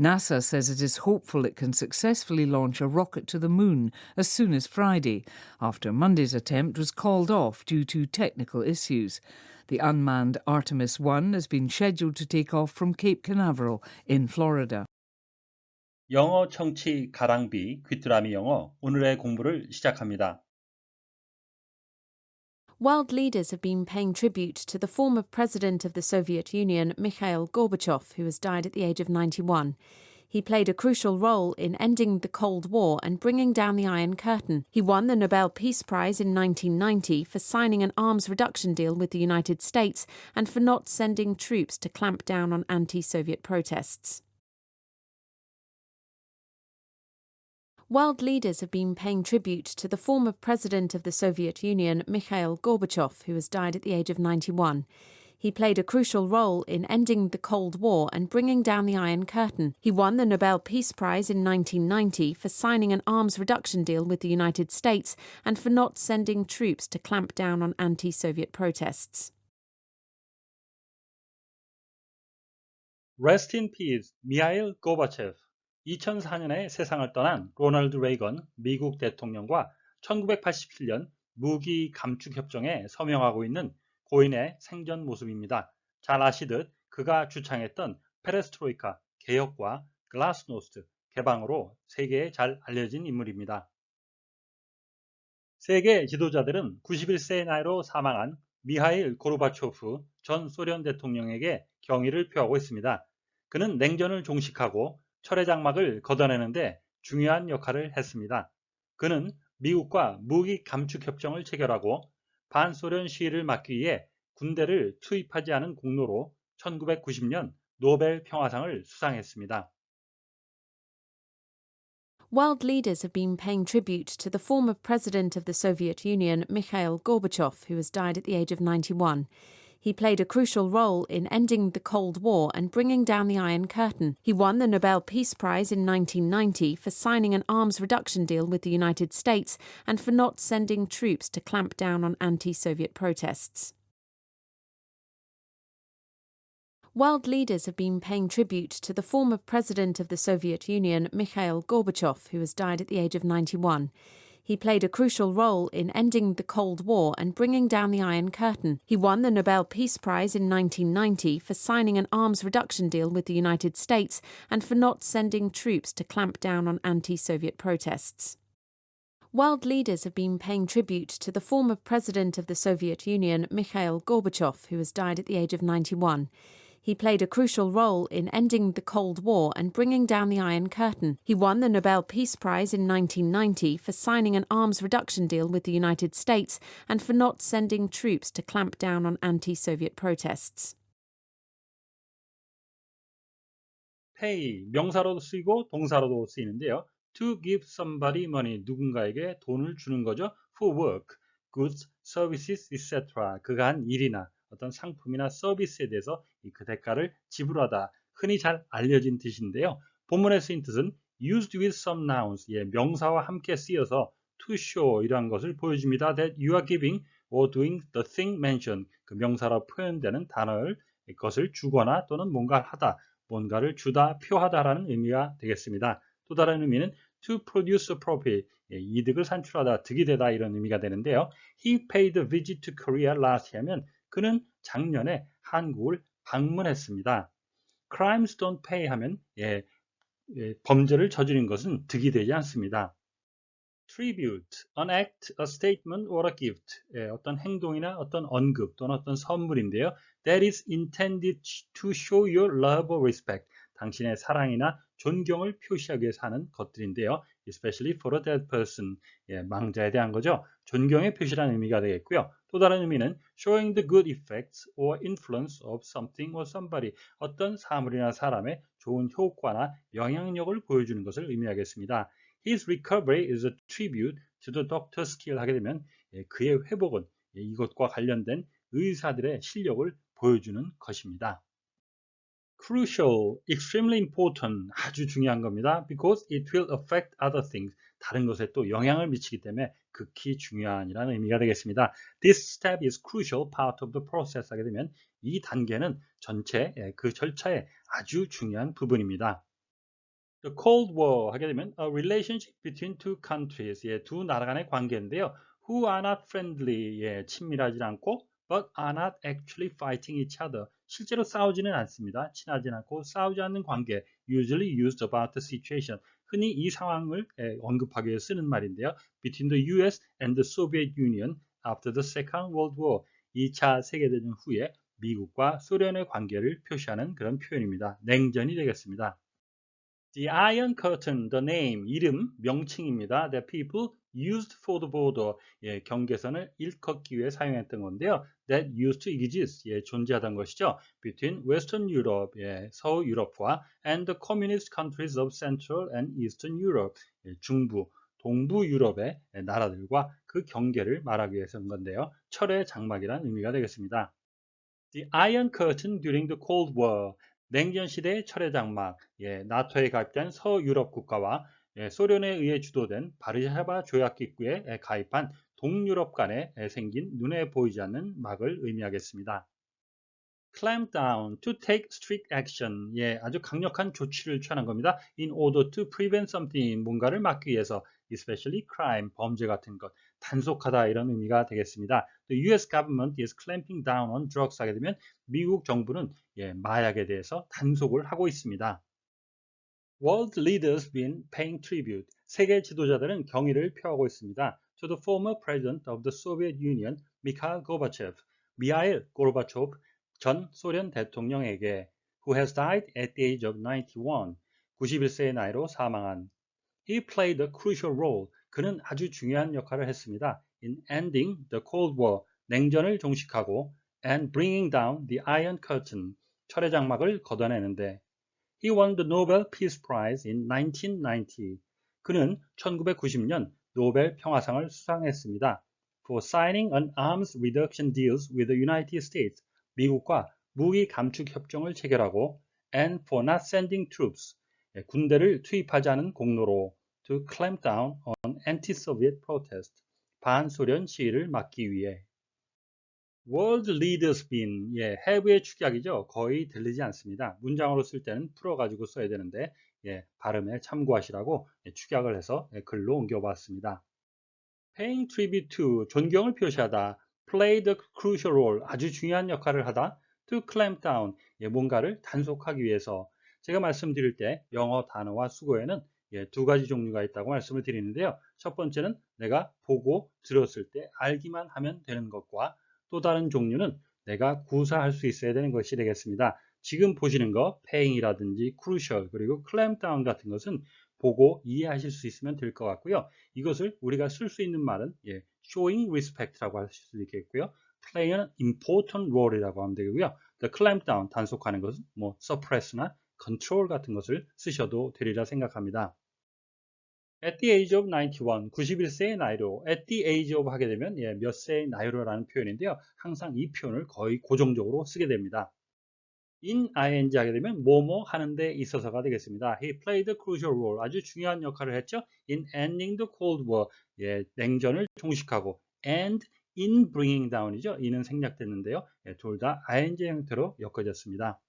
NASA says it is hopeful it can successfully launch a rocket to the moon as soon as Friday, after Monday's attempt was called off due to technical issues. The unmanned Artemis 1 has been scheduled to take off from Cape Canaveral in Florida. 영어 청취 가랑비 귀뚜라미 영어 오늘의 공부를 시작합니다. World leaders have been paying tribute to the former president of the Soviet Union, Mikhail Gorbachev, who has died at the age of 91. He played a crucial role in ending the Cold War and bringing down the Iron Curtain. He won the Nobel Peace Prize in 1990 for signing an arms reduction deal with the United States and for not sending troops to clamp down on anti Soviet protests. world leaders have been paying tribute to the former president of the Soviet Union, Mikhail Gorbachev, who has died at the age of 91. He played a crucial role in ending the Cold War and bringing down the Iron Curtain. He won the Nobel Peace Prize in 1990 for signing an arms reduction deal with the United States and for not sending troops to clamp down on anti Soviet protests. Rest in peace, Mikhail Gorbachev. 2004년에 세상을 떠난 로널드 레이건 미국 대통령과 1987년 무기 감축 협정에 서명하고 있는 고인의 생전 모습입니다. 잘 아시듯 그가 주창했던 페레스트로이카 개혁과 글라스노스트 개방으로 세계에 잘 알려진 인물입니다. 세계 지도자들은 91세의 나이로 사망한 미하일 고르바초프 전 소련 대통령에게 경의를 표하고 있습니다. 그는 냉전을 종식하고 철의 장막을 걷어내는데 중요한 역할을 했습니다. 그는 미국과 무기 감축 협정을 체결하고 반소련 시위를 막기 위해 군대를 투입하지 않은 공로로 1990년 노벨 평화상을 수상했습니다. World leaders have been paying tribute to the former president of the Soviet Union, Mikhail Gorbachev, who has died at the age of 91. He played a crucial role in ending the Cold War and bringing down the Iron Curtain. He won the Nobel Peace Prize in 1990 for signing an arms reduction deal with the United States and for not sending troops to clamp down on anti Soviet protests. World leaders have been paying tribute to the former president of the Soviet Union, Mikhail Gorbachev, who has died at the age of 91. He played a crucial role in ending the Cold War and bringing down the Iron Curtain. He won the Nobel Peace Prize in 1990 for signing an arms reduction deal with the United States and for not sending troops to clamp down on anti Soviet protests. World leaders have been paying tribute to the former president of the Soviet Union, Mikhail Gorbachev, who has died at the age of 91. He played a crucial role in ending the Cold War and bringing down the Iron Curtain. He won the Nobel Peace Prize in 1990 for signing an arms reduction deal with the United States and for not sending troops to clamp down on anti Soviet protests. pay 명사로도 쓰이고 동사로도 쓰이는데요. to give somebody money 누군가에게 돈을 주는 거죠. for work, goods, services, etc. 그가 한 일이나 어떤 상품이나 서비스에 대해서 그 대가를 지불하다 흔히 잘 알려진 뜻인데요. 본문에 쓰인 뜻은 used with some nouns 예, 명사와 함께 쓰여서 to show 이러한 것을 보여줍니다. that you are giving or doing the thing mentioned 그 명사로 표현되는 단어를 것을 주거나 또는 뭔가 하다 뭔가를 주다 표하다라는 의미가 되겠습니다. 또 다른 의미는 to produce a profit 예, 이득을 산출하다 득이 되다 이런 의미가 되는데요. He paid a visit to Korea last 하면 그는 작년에 한국을 방문했습니다. crimes don't pay 하면 예, 예, 범죄를 저지른 것은 득이 되지 않습니다. tribute, an act, a statement or a gift 예, 어떤 행동이나 어떤 언급 또는 어떤 선물인데요. that is intended to show your love or respect 당신의 사랑이나 존경을 표시하기 위해서 하는 것들인데요. Especially for a dead person 예, 망자에 대한 거죠. 존경의 표시라는 의미가 되겠고요. 또 다른 의미는 showing the good effects or influence of something or somebody 어떤 사물이나 사람의 좋은 효과나 영향력을 보여주는 것을 의미하겠습니다. His recovery is a tribute to the doctor's skill 하게 되면 예, 그의 회복은 예, 이것과 관련된 의사들의 실력을 보여주는 것입니다. Crucial, extremely important, 아주 중요한 겁니다. because it will affect other things. 다른 것에 또 영향을 미치기 때문에 극히 중요한이라는 의미가 되겠습니다. This step is crucial part of the process 하게 되면 이 단계는 전체 그 절차의 아주 중요한 부분입니다. The Cold War 하게 되면 a relationship between two countries. 예, 두 나라 간의 관계인데요. Who are not friendly. 예, 친밀하지 않고 but are not actually fighting each other. 실제로 싸우지는 않습니다. 친하지 않고 싸우지 않는 관계. Usually used about the situation. 흔히 이 상황을 예, 언급하기 위해 쓰는 말인데요. Between the US and the Soviet Union after the Second World War. 2차 세계대전 후에 미국과 소련의 관계를 표시하는 그런 표현입니다. 냉전이 되겠습니다. The Iron Curtain, the name, 이름, 명칭입니다. That people used for the border, 예, 경계선을 일컫기 위해 사용했던 건데요. That used to exist, 예, 존재하던 것이죠. Between Western Europe, 예, 서유럽과 and the communist countries of Central and Eastern Europe, 예, 중부, 동부 유럽의 나라들과 그 경계를 말하기 위해서 한 건데요. 철의 장막이란 의미가 되겠습니다. The Iron Curtain during the Cold War. 냉전 시대의 철의 장막, 예, 나토에 가입된 서유럽 국가와 예, 소련에 의해 주도된 바르샤바 조약기구에 예, 가입한 동유럽 간에 예, 생긴 눈에 보이지 않는 막을 의미하겠습니다. clamp down, to take strict action. 예, 아주 강력한 조치를 취하는 겁니다. in order to prevent something, 뭔가를 막기 위해서, especially crime, 범죄 같은 것, 단속하다 이런 의미가 되겠습니다. The US government is clamping down on drugs 하게 되면 미국 정부는 예, 마약에 대해서 단속을 하고 있습니다. World leaders been paying tribute. 세계 지도자들은 경의를 표하고 있습니다. To the former president of the Soviet Union, Mikhail Gorbachev. 미하일 고르바초프 전 소련 대통령에게 who has died at the age of 91. 91세의 나이로 사망한. He played a crucial role. 그는 아주 중요한 역할을 했습니다. In ending the Cold War. 냉전을 종식하고 and bringing down the Iron Curtain. 철의 장막을 걷어내는데 He won the Nobel Peace Prize in 1990. 그는 1990년 노벨 평화상을 수상했습니다. For signing an arms reduction deals with the United States. 미국과 무기 감축 협정을 체결하고 and for not sending troops. 예, 군대를 투입하지 않은 공로로 to clamp down on anti-Soviet protest. 반소련 시위를 막기 위해. World leaders been, 예, have의 축약이죠. 거의 들리지 않습니다. 문장으로 쓸 때는 풀어가지고 써야 되는데, 예, 발음에 참고하시라고 예, 축약을 해서 예, 글로 옮겨봤습니다. Paying tribute to, 존경을 표시하다. Play the crucial role, 아주 중요한 역할을 하다. To clamp down, 예, 뭔가를 단속하기 위해서. 제가 말씀드릴 때 영어 단어와 수거에는 예, 두 가지 종류가 있다고 말씀을 드리는데요. 첫 번째는 내가 보고 들었을 때 알기만 하면 되는 것과 또 다른 종류는 내가 구사할 수 있어야 되는 것이 되겠습니다. 지금 보시는 거 paying이라든지 crucial 그리고 down 같은 것은 보고 이해하실 수 있으면 될 것 같고요. 이것을 우리가 쓸 수 있는 말은 예, showing respect라고 하실 수도 있겠고요. play는 important role이라고 하면 되고요. the clamp down 단속하는 것은 뭐 suppress나 control 같은 것을 쓰셔도 되리라 생각합니다. At the age of 91, 91세의 나이로 at the age of 하게 되면 예, 몇 세의 나이로라는 표현인데요. 항상 이 표현을 거의 고정적으로 쓰게 됩니다. In ing 하게 되면 뭐뭐 하는 데 있어서가 되겠습니다. He played a crucial role. 아주 중요한 역할을 했죠. In ending the Cold War. 예, 냉전을 종식하고 and in bringing down이죠. 이는 생략됐는데요. 예, 둘 다 ing 형태로 엮어졌습니다.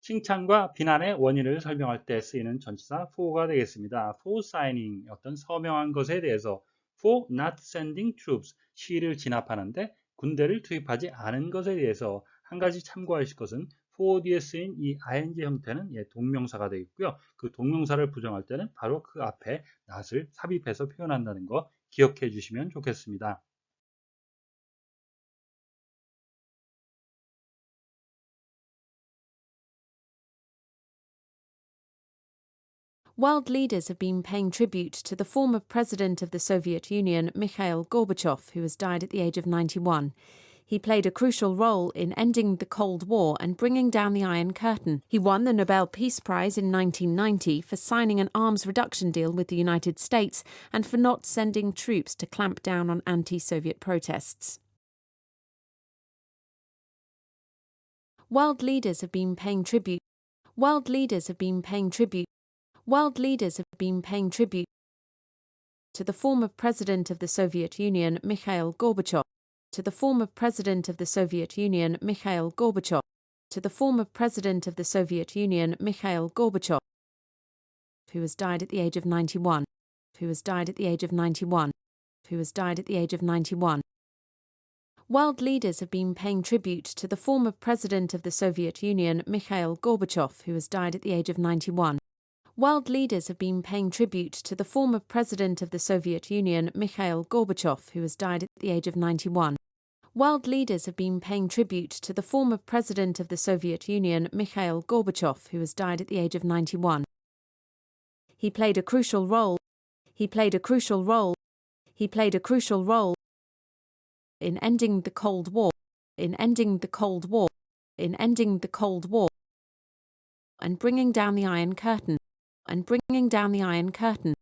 칭찬과 비난의 원인을 설명할 때 쓰이는 전치사 for가 되겠습니다. for signing 어떤 서명한 것에 대해서 for not sending troops 시를 진압하는데 군대를 투입하지 않은 것에 대해서 한 가지 참고하실 것은 for 뒤에 쓰인 이 ing 형태는 예, 동명사가 되겠고요. 그 동명사를 부정할 때는 바로 그 앞에 not을 삽입해서 표현한다는 거 기억해 주시면 좋겠습니다. World leaders have been paying tribute to the former president of the Soviet Union, Mikhail Gorbachev, who has died at the age of 91. He played a crucial role in ending the Cold War and bringing down the Iron Curtain. He won the Nobel Peace Prize in 1990 for signing an arms reduction deal with the United States and for not sending troops to clamp down on anti Soviet protests. World leaders have been paying tribute. World leaders have been paying tribute. World leaders have been paying tribute to the former president of the Soviet Union, Mikhail Gorbachev. To the former president of the Soviet Union, Mikhail Gorbachev. To the former president of the Soviet Union, Mikhail Gorbachev. who has died at the age of 91, who has died at the age of 91, who has died at the age of 91. World leaders have been paying tribute to the former president of the Soviet Union, Mikhail Gorbachev, who has died at the age of 91. World leaders have been paying tribute to the former president of the Soviet Union, Mikhail Gorbachev, who has died at the age of 91. World leaders have been paying tribute to the former president of the Soviet Union, Mikhail Gorbachev, who has died at the age of 91. He played a crucial role. He played a crucial role. He played a crucial role in ending the Cold War, in ending the Cold War, in ending the Cold War, and bringing down the Iron Curtain, and bringing down the Iron Curtain,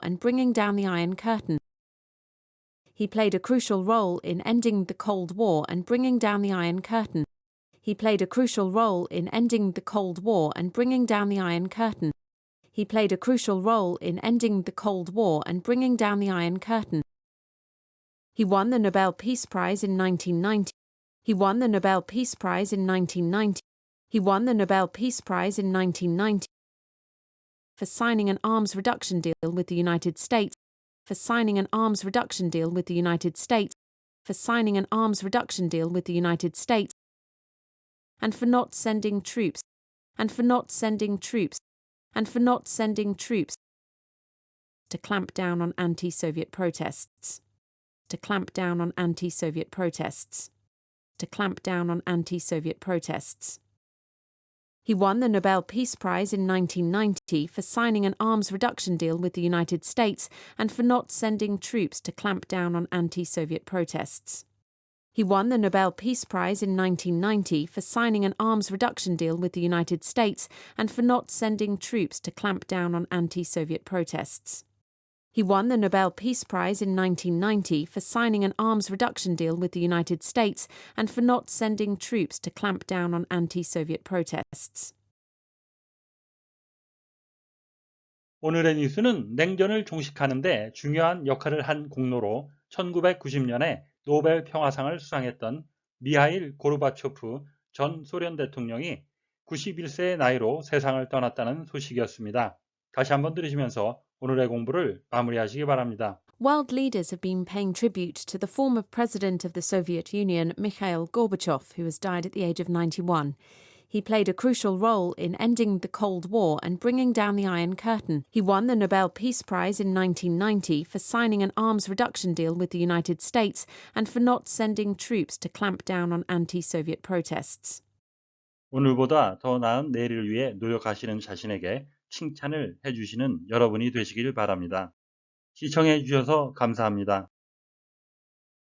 and bringing down the Iron Curtain. He played a crucial role in ending the Cold War and bringing down the Iron Curtain. He played a crucial role in ending the Cold War and bringing down the Iron Curtain. He played a crucial role in ending the Cold War and bringing down the Iron Curtain. He won the Nobel Peace Prize in 1990. He won the Nobel Peace Prize in 1990. He won the Nobel Peace Prize in 1990 for signing an arms reduction deal with the United States, for signing an arms reduction deal with the United States, for signing an arms reduction deal with the United States, and for not sending troops, and for not sending troops, and for not sending troops to clamp down on anti Soviet protests to clamp down on anti Soviet protests. To clamp down on anti Soviet protests. He won the Nobel Peace Prize in 1990 for signing an arms reduction deal with the United States and for not sending troops to clamp down on anti Soviet protests. He won the Nobel Peace Prize in 1990 for signing an arms reduction deal with the United States and for not sending troops to clamp down on anti Soviet protests. He won the Nobel Peace Prize in 1990 for signing an arms reduction deal with the United States and for not sending troops to clamp down on anti Soviet protests. 오늘의 뉴스는 냉전을 종식하는데 중요한 역할을 한 공로로 1990년에 노벨 평화상을 수상했던 미하일 고르바초프 전 소련 대통령이 91세의 나이로 세상을 떠났다는 소식이었습니다. 다시 한번 들으시면서 오늘의 공부를 마무리하시기 바랍니다. World leaders have been paying tribute to the former president of the Soviet Union, Mikhail Gorbachev, who has died at the age of 91. He played a crucial role in ending the Cold War and bringing down the Iron Curtain. He won the Nobel Peace Prize in 1990 for signing an arms reduction deal with the United States and for not sending troops to clamp down on anti Soviet protests. 오늘보다 더 나은 내일을 위해 노력하시는 자신에게 칭찬을 해주시는 여러분이 되시길 바랍니다. 시청해 주셔서 감사합니다.